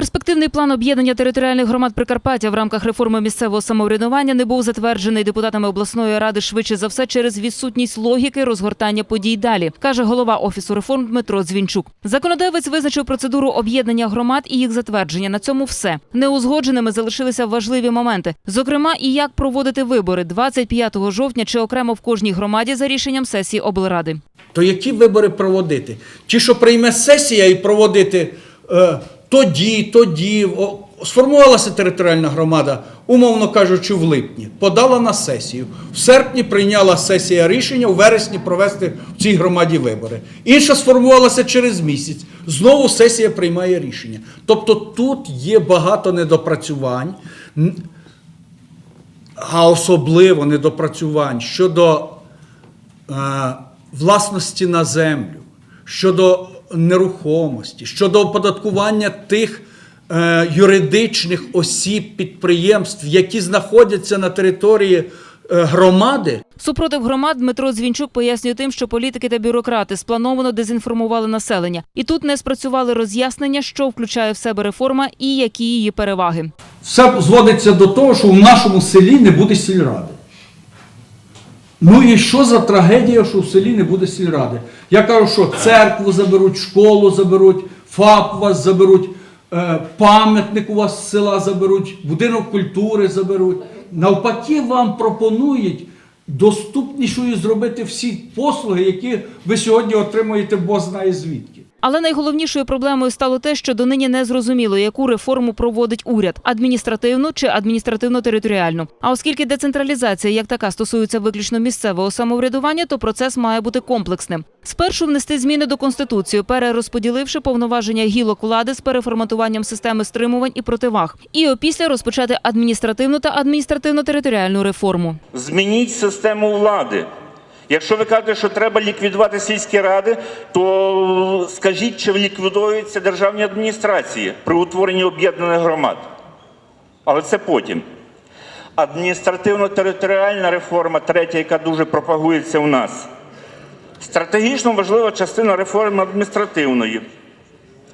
Перспективний план об'єднання територіальних громад Прикарпаття в рамках реформи місцевого самоврядування не був затверджений депутатами обласної ради швидше за все через відсутність логіки розгортання подій далі, каже голова офісу реформ Дмитро Дзвінчук. Законодавець визначив процедуру об'єднання громад і їх затвердження. На цьому все неузгодженими залишилися важливі моменти, зокрема, і як проводити вибори 25 жовтня чи окремо в кожній громаді за рішенням сесії облради. То які вибори проводити? Ті, що прийме сесія і проводити е, тоді, тоді. О, сформувалася територіальна громада, умовно кажучи, в липні, подала на сесію. В серпні прийняла сесія рішення, у вересні провести в цій громаді вибори. Інша сформувалася через місяць. Знову сесія приймає рішення. Тобто тут є багато недопрацювань. А особливо недопрацювань щодо е, власності на землю, щодо нерухомості, щодо оподаткування тих е, юридичних осіб підприємств, які знаходяться на території е, громади. Супротив громад Дмитро Дзвінчук пояснює тим, що політики та бюрократи сплановано дезінформували населення, і тут не спрацювали роз'яснення, що включає в себе реформа і які її переваги. Все зводиться до того, що в нашому селі не буде сільради. Ну і що за трагедія, що в селі не буде сільради? Я кажу, що церкву заберуть, школу заберуть, ФАП вас заберуть, е, пам'ятник у вас з села заберуть, будинок культури заберуть. Навпаки, вам пропонують доступнішою зробити всі послуги, які ви сьогодні отримуєте, бо знає звідки. Але найголовнішою проблемою стало те, що донині не зрозуміло, яку реформу проводить уряд адміністративну чи адміністративно-територіальну. А оскільки децентралізація як така стосується виключно місцевого самоврядування, то процес має бути комплексним. Спершу внести зміни до конституції, перерозподіливши повноваження гілок влади з переформатуванням системи стримувань і противаг, і опісля розпочати адміністративну та адміністративно-територіальну реформу. Змініть систему влади. Якщо ви кажете, що треба ліквідувати сільські ради, то скажіть, чи ліквідуються державні адміністрації при утворенні об'єднаних громад. Але це потім. Адміністративно-територіальна реформа, третя, яка дуже пропагується у нас. Стратегічно важлива частина реформи адміністративної.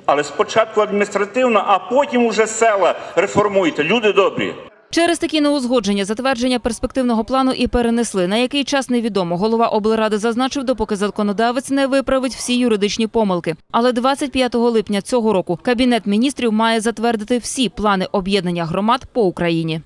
Але спочатку адміністративна, а потім уже села реформуйте. Люди добрі. Через такі неузгодження затвердження перспективного плану і перенесли. На який час невідомо. Голова облради зазначив, допоки законодавець не виправить всі юридичні помилки. Але 25 липня цього року кабінет міністрів має затвердити всі плани об'єднання громад по Україні.